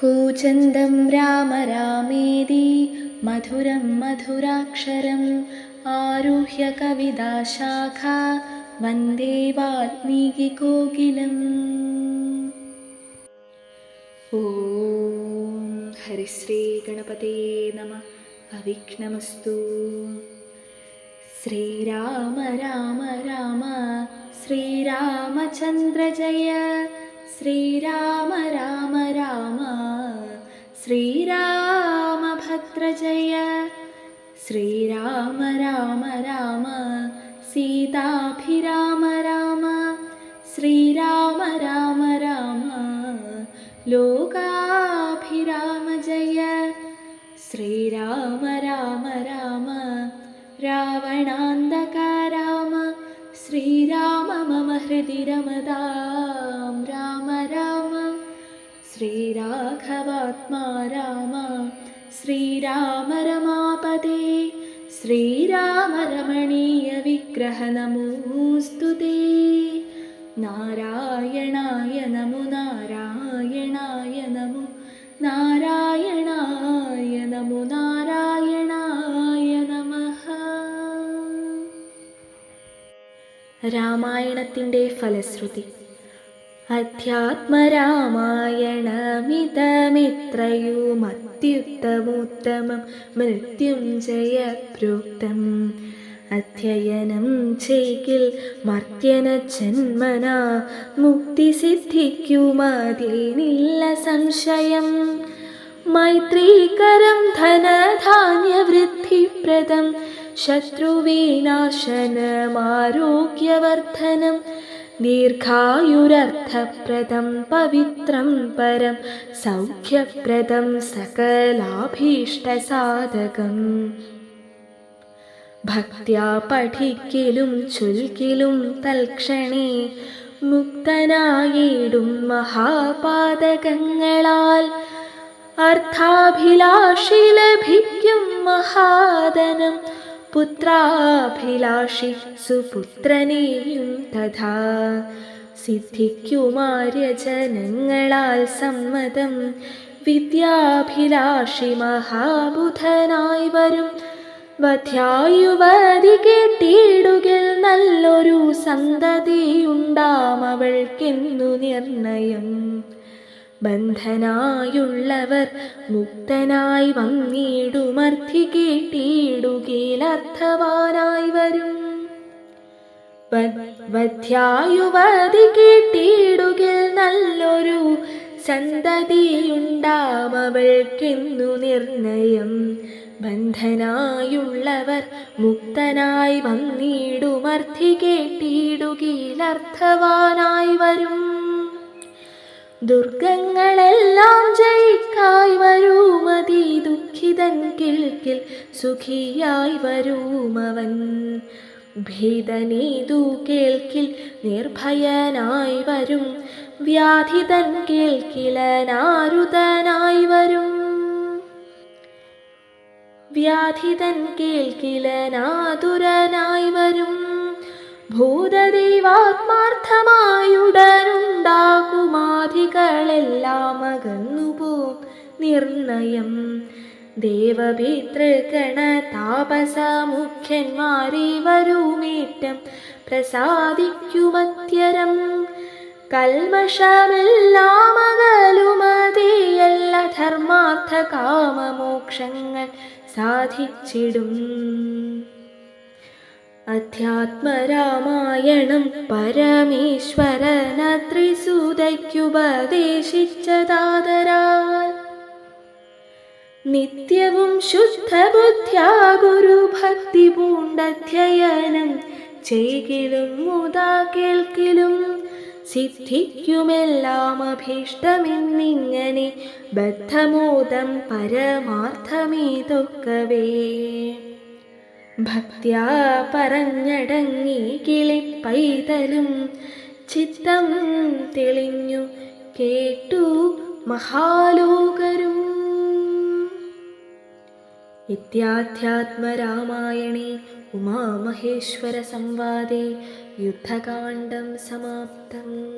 कूचन्दं राम रामेति मधुरं मधुराक्षरम् आरुह्य कविदाशाखा वन्दे वाल्मीकिकोकिलम् ॐ हरिश्रीगणपते नमः अविघ्नमस्तु। श्रीराम राम राम श्रीरामचन्द्र जय श्रीराम राम राम श्रीरामभद्र जय श्रीराम राम राम सीताभिराम राम। श्रीराम राम राम लोकाभिराम जय। श्रीराम राम राम रावणान्धका राम श्रीराम मम हृदि रमतां राम राम ശ്രീരാഘവാത്മാ രാമ ശ്രീരാമ രമാപദേ ശ്രീരാമ രമണീയ വിഗ്രഹ നമോസ്തു നാരായണായ നമു നാരായണായ നമു നാരായണായ നമു നാരായണായ നമ. രാമായണത്തിന്റെ ഫലശ്രുതി. അധ്യാത്മരാമായണമിതമിത്രയുമത്യുത്തമോത്തമം മൃത്യുഞ്ജയ പ്രോക്തം അധ്യയനം ചെയ്കിൽ മർത്യന ജന്മന മുക്തി സിദ്ധിക്കുമതിനില്ല സംശയം. മൈത്രീകരം ധനധാന്യവൃദ്ധിപ്രദം ശത്രുവിനാശനമാരോഗ്യവർദ്ധനം ദീർഘായുരർത്ഥപ്രദം പവിത്രം പരം സൗഖ്യപ്രദം സകലാഭീഷ്ടസാധകം. ഭക്ത്യാ പഠിക്കലും ചൊൽക്കിലും തൽക്ഷണേ മുക്തനായിടും മഹാപാതകങ്ങളാൽ. അർത്ഥാഭിലാഷി ലഭിക്കും മഹാദനം പുത്രാഭിലാഷി സുപുത്രനെയും തഥാ. സിദ്ധിക്കുമാര്യജനങ്ങളാൽ സമ്മതം. വിദ്യാഭിലാഷി മഹാബുധനായി വരും. വധ്യായുവതി കേട്ടിടുകിൽ നല്ലൊരു സന്തതിയുണ്ടാമവൾക്കെന്നു നിർണയം. ബന്ധനായുള്ളവർ മുക്തനായി വന്നിടുമർത്ഥി കേട്ടിടുകയിലർത്ഥവാനായി വരും. വധ്യായുവതി കേട്ടിടുകിൽ നല്ലൊരു സന്തതിയുണ്ടാമവൾക്കെന്നു നിർണയം. ബന്ധനായുള്ളവർ മുക്തനായി വന്നിടുമർത്ഥി കേട്ടിടുകയിലർത്ഥവാനായി വരും. ദുർഗങ്ങളെല്ലാം ജയിക്കായി വരൂമതി ദുഃഖിതൻ കിൽക്കിൽ സുഖിയായി വരൂമവൻ ഭീതനീതു കേൾക്കിൽ നിർഭയനായി വരും വ്യാധിതൻ കേൾക്കിലനാരുതനായി വരും. വ്യാധിതൻ കേൾക്കിലനാതുരനായി വരും. ഭൂതദൈവാത്മാർത്ഥമായുടനുണ്ടാകുമാധികളെല്ലാം അകന്നുപോം നിർണയം. ദേവപിതൃഗണ താപസമുഖ്യന്മാരെ വരുമേറ്റം പ്രസാദിക്കുമത്യരം. കൽമഷമെല്ലാമകലുമതിയല്ല ധർമാർത്ഥ കാമമോക്ഷങ്ങൾ സാധിച്ചിടും. അധ്യാത്മരാമായണം പരമേശ്വരനത്രിസുതയ്ക്കുപദേശിച്ചതാതരാൽ നിത്യവും ശുദ്ധബുദ്ധ്യാ ഗുരുഭക്തി പൂണ്ടധ്യയനം ചെയ്കിലും മുതാ കേൾക്കിലും സിദ്ധിക്കുമെല്ലാം അഭീഷ്ടമെന്നിങ്ങനെ ബദ്ധമോദം പരമാർത്ഥമീതൊക്കവേ? ഭക്ത്യാ പറഞ്ഞടങ്ങി കിളിപ്പൈതലും ചിത്തം തെളിഞ്ഞു കേട്ടു മഹാലോകരും. ഇത്യാധ്യാത്മരാമായണേ ഉമാമഹേശ്വര സംവാദേ യുദ്ധകാണ്ഡം സമാപ്തം.